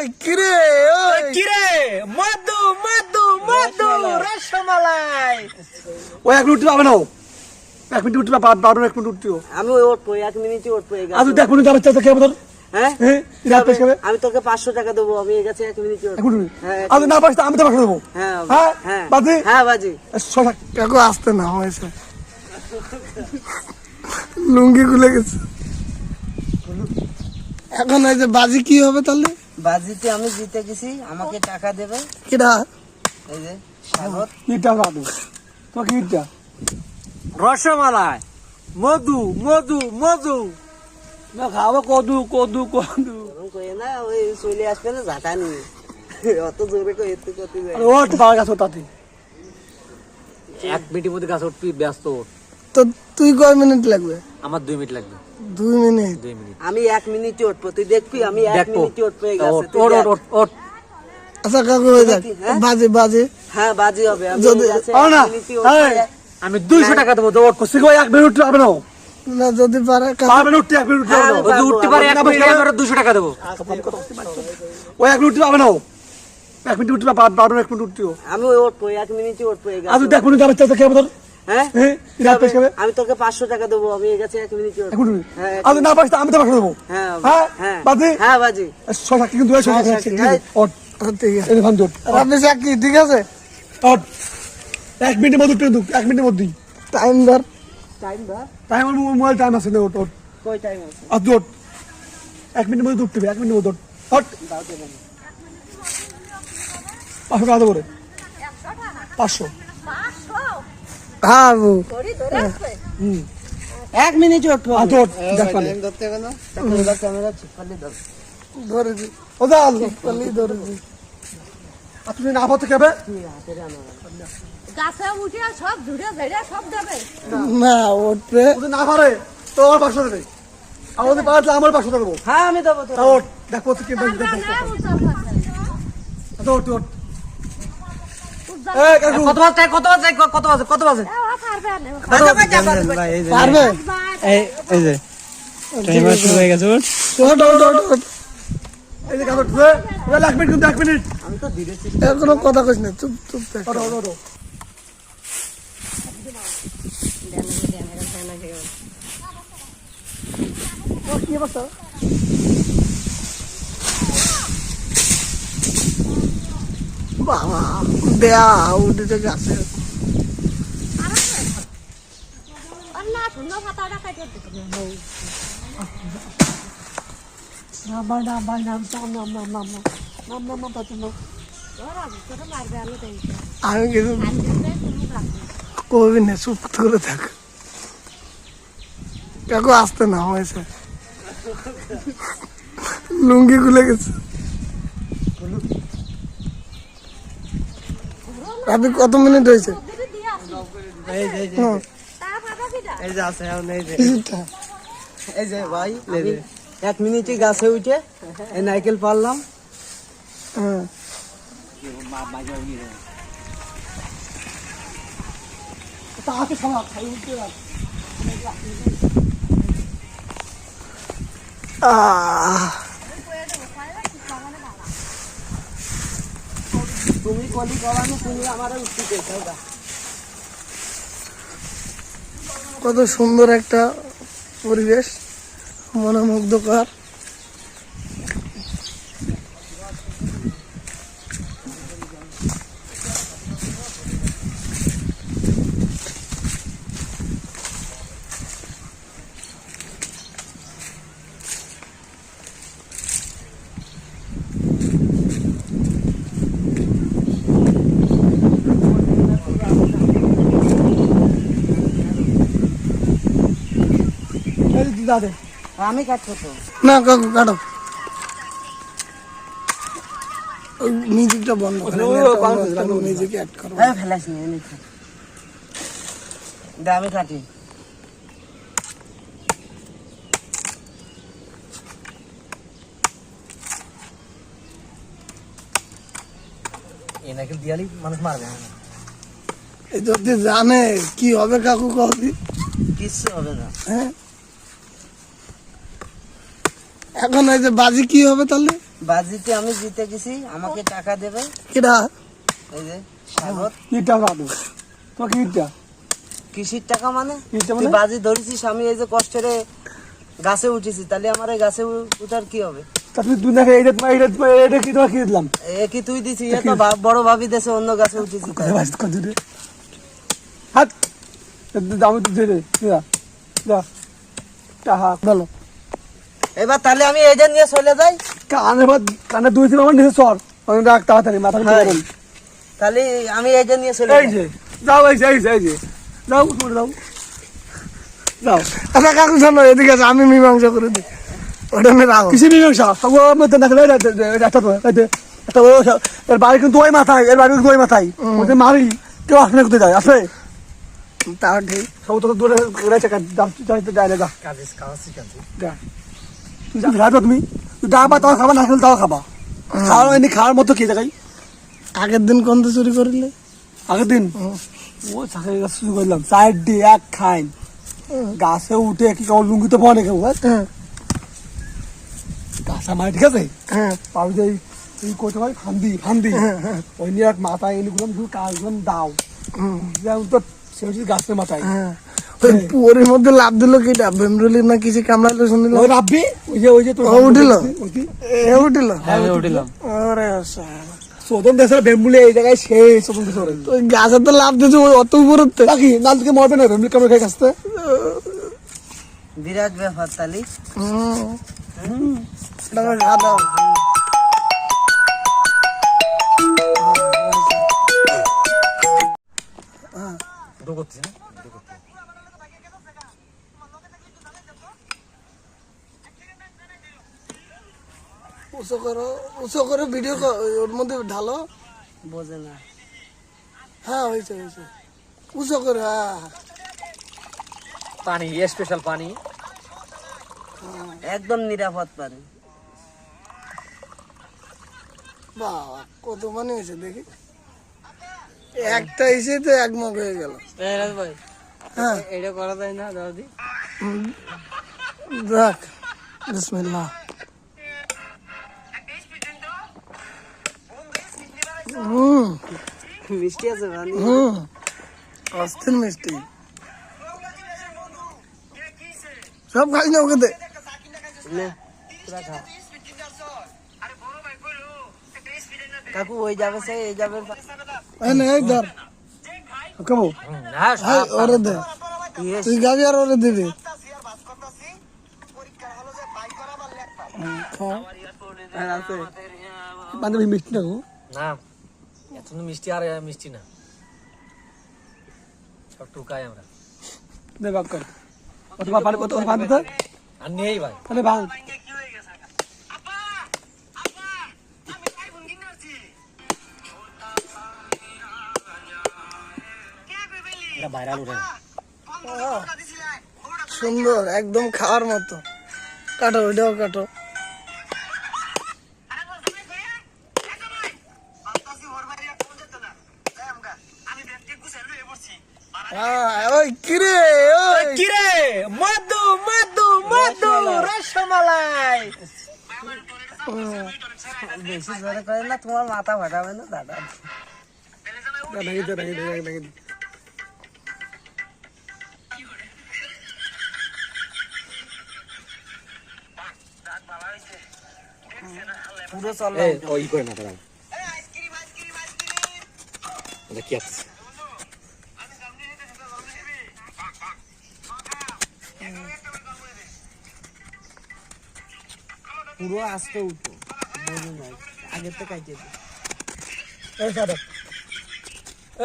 ওই কিরে ওই। কিরে? মধু মধু মধু রসমালাই। ওই এক মিনিট পাবে না ও। এক মিনিট উঠবে বারো এক মিনিট উঠতেও আমি উঠবো এক মিনিটে উঠবো আজ। এক মিনিট যাবে চাচা হ্যাঁ? হ্যাঁ? খাবে আমি তোকে পাঁচশো টাকা দেবো আমি এই গাছে এক মিনিটে এক মিনিট হ্যাঁ আজ না পাস আমি তো পাঠিয়ে দেবো। হ্যাঁ হ্যাঁ? হ্যাঁ। বাজি? হ্যাঁ বাজি। কাকু আসতে না হয়েছে। লুঙ্গি খুলে গেছে। এখন এই যে বাজি কি হবে তাহলে? বাজিতে আমি জিতে গেছি আমাকে টাকা দেবে। কিরা এই যে সাগর। ইটা রাখো তো কি ইটা রসমালাই। মধু মধু মধু। না খাব কদু কদু কদু। কয়ে না ওই চলে আসবে না ঝাঁটা নিয়ে। অত জোরে কয়ে এতে কত ওট গেছে তাতে এক মিনিটের মধ্যে গাছ উঠবি ব্যস্ত। ওঠ। তো তুই কয় মিনিট লাগবে? আমার দুই মিনিট লাগবে। দুই মিনিট? দুই মিনিট। আমি এক মিনিটে উঠবো তুই দেখবি আমি এক মিনিটে উঠবো দেখ। ওঠ ওঠ আচ্ছা কাকু হয়ে যাক হ্যাঁ? বাজে বাজে। হ্যাঁ বাজি হবে যদি- না? মিনিটে। হ্যাঁ। আমি দুইশো টাকা দেবো ওঠ কষি এক মিনিট পাবে না। না যদি পারে পারবে না উঠতে এক মিনিট হ্যাঁ, যদি উঠতে পারে এক মিনিটে দুশো টাকা দেবো। ওই এক মিনিট পাবে না। এক মিনিট উঠবে বারো এক মিনিট উঠতেও আমি উঠবো এক মিনিটে উঠবো আজ গাছে। এক মিনিট যাবে পাঁচশো আমি এক মিনিটের মধ্যে টাইম ধর। টাইম মোবাইল টাইম আছে ওট এক মিনিটের মধ্যে এক মিনিটের মধ্যে পাঁচশো টাকা পাঁচশো। হ্যাঁ এক মিনিট ওঠো আদর ক্যামেরা চিপালি ধর ধরে দি ও দা চিপালি ধরে না কেবে গাছে সব না না আমার পাশে দেবে। আমার হ্যাঁ আমি দেবো দেখো কি কত বাজে কত বাজে কত বাজে কত বাজে? পারবে? ওঠ ওঠ ওঠ ওঠ এই যে কাকু উঠছে ওই এক মিনিট এক মিনিট। আমি তো ধীরে এর কোনো কথা কইস না চুপ চুপ থাক। ওঠ ওঠ ওঠ। কি অবস্থা? বাবা। দেয়া উঠেছে গাছে আমি কিছু করবি না চুপ করে থাক কাকু আসতে না হয়েছে লুঙ্গি খুলে গেছে আপনি কত মিনিট হয়েছে? হ্যাঁ। এক মিনিটে গাছে উঠে এই নাইকেল পারলাম হ্যাঁ। আহ। তুমি কলি কবানো তুমি আমার উচিত কত সুন্দর একটা পরিবেশ মনোমুগ্ধকর। দিদা। আমি কাটছো তো না কাকু কাটো। মিউজিকটা বন্ধ করে মিউজিক অ্যাড করো হ্যাঁ ফেলাস নি। আমি কাটি। এই দিয়ালি মানুষ মারবে? এই যদি জানে কি হবে কাকু কবি কিচ্ছু হবে না। হ্যাঁ? এখন এই যে বাজি কি হবে তাহলে? বাজিতে আমি জিতে গেছি আমাকে টাকা দেবে। কেডা এই যে সাগর। ইটটা রাখো তোমার কি ইটটা কৃষির টাকা মানে? তুই মানে? বাজি ধরেছিস আমি এই যে কষ্টের গাছে উঠেছি তাহলে আমার এই গাছে উঠার কি হবে? তা তুমি দুই এইটা তোমার এইটা তোমার এটা কি তোমার কি দিলাম? এ কি তুই এ তো বড় ভাবি দেশে অন্য গাছে উঠেছি হাত! দাম তো দে দে যা যা। টাহা বলো এবার তাহলে আমি যে নিয়ে চলে যাই। কানে বাদ কানে দুই তিন আমার নিচে সর আমি রাখ তাড়াতাড়ি মাথা হ্যাঁ। তাহলে আমি যে নিয়ে চলে এই যাই। যে যাও এই যে এই যে এই যে। যাও যাও। যাও। আচ্ছা কাকু শোনো এদিকে আমি মীমাংসা করে দিই। ওটা আমি রাখো। কিসে মীমাংসা? সব মধ্যে না খেলে একটা তো একটা বড় এর বাড়ি কিন্তু ওই মাথায় এর বাড়ি কিন্তু ওই মাথায়। ওদের মারি কেউ আসলে কোথায় যায়? আসলে? তাও ঠিক সব তো দূরে রয়েছে দাম চাইতে যায় না যা কাজে। যা। তুমি খাবে তুমি যা বা তাও খাবা না খেলে তাও খাবা। খাওয়ার এমনি খাওয়ার মতো কি জায়গায়? আগের দিন কোন চুরি করিলে? আগের দিন? ও চাকরি গাছ শুরু করলাম। চার ডে এক খাইন। গাছে উঠে কি কেমন লুঙ্গি তো পাওয়া কেউ হ্যাঁ? গাছা মারি ঠিক আছে? হ্যাঁ পাবি যে এই- করতে হয় ফান্দি ফান্দি। ওই নিয়ে এক মাথায় এনে গুলাম শুধু কাজ গুলাম দাও। তো সে গাছের মাথায়। হ্যাঁ পুরের মধ্যে লাভ দিল কিটা? ভেমরুলি না কিছু কামড়াইলো শুনিল? ওই রাব্বি? ওই যে ওই যে ও উঠিল? এ উঠিল? আমি উঠিলাম। ওরে শালা। সোদন দেশের বেম্বুলে এই জায়গায় সেই সোদন দেশের ওই গাছে তো লাভ দিয়েছে ওই অত উপরে বাকি নাল থেকে মরবে না বেম্বুলি কামড়ে খাই কাছতে বিরাট ব্যাপার তাহলে হুম। এটা বেশ ভালো। দু করছি না উঁচু করো উঁচু করে ভিডিও ওর মধ্যে ঢালো। বোঝে না। হ্যাঁ হয়েছে হয়েছে। উঁচু করে হ্যাঁ পানি স্পেশাল পানি। একদম নিরাপদ পানি। বাবা কত মানে হয়েছে দেখি। একটা এসে তো এক মগ হয়ে গেল। ভাই হ্যাঁ। এটা করা যায় না দাদি দেখ বিসমিল্লাহ। মিষ্টি আছে পানি হুম অস্থির মিষ্টি সব খাই না ওকে দে নে, তোরা খা। কাকু ওই যাবে সে এই যাবে এই নে, এই ধর কেমন হ্যাঁ এই, ওরে দে ইয়েস তুই গাবি আর ওরে দিবি খা। আছে বান্ধবী মিষ্টি না মিষ্টি আর মিষ্টি না। সব টুকাই আমরা। দে বাক কর। পানি দিতে আর নেই ভাই। তাহলে ভাঙ ভাইরাল উঠে সুন্দর একদম খাওয়ার মতো। কাটো ওইটাও কাটো হ্যাঁ, ওই কিরে ওই কিরে মধু মধু মধু বেশি জোরে করে না তোমার মাথা ফাটাবে না দাদা। পুরো চল। ওই করে না দাঁড়াও। এটা কি আছে? পুরো আস্তে উঠো। বোঝো না আগের থেকে কাইতে দিই। এই সাদা।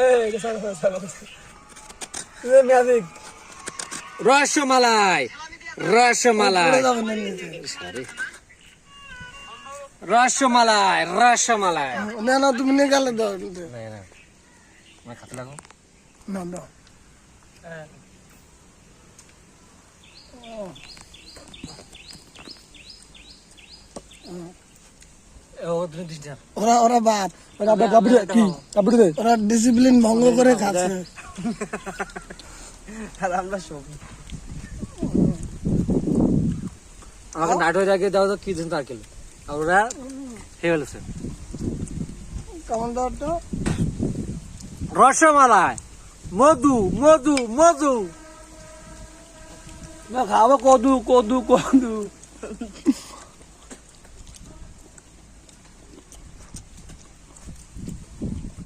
এই সাদা সাদা সাদা। ম্যাজিক। রসমালাই রসমালাই। রসমালাই রসমালাই। না না তুমি নিয়ে গেলে দাও না না। খাতে লাগো? না না ওরা ওরা বাদ। কি? ওরা ডিসিপ্লিন ভঙ্গ করে খাচ্ছে। আর আমরা সব। আমাকে নাটো জায়গায় দাও তো কি দিন তার কিলো আর ওরা কেমন দাও তো রসমালাই। মধু মধু মধু। না খাব কদু কদু কদু।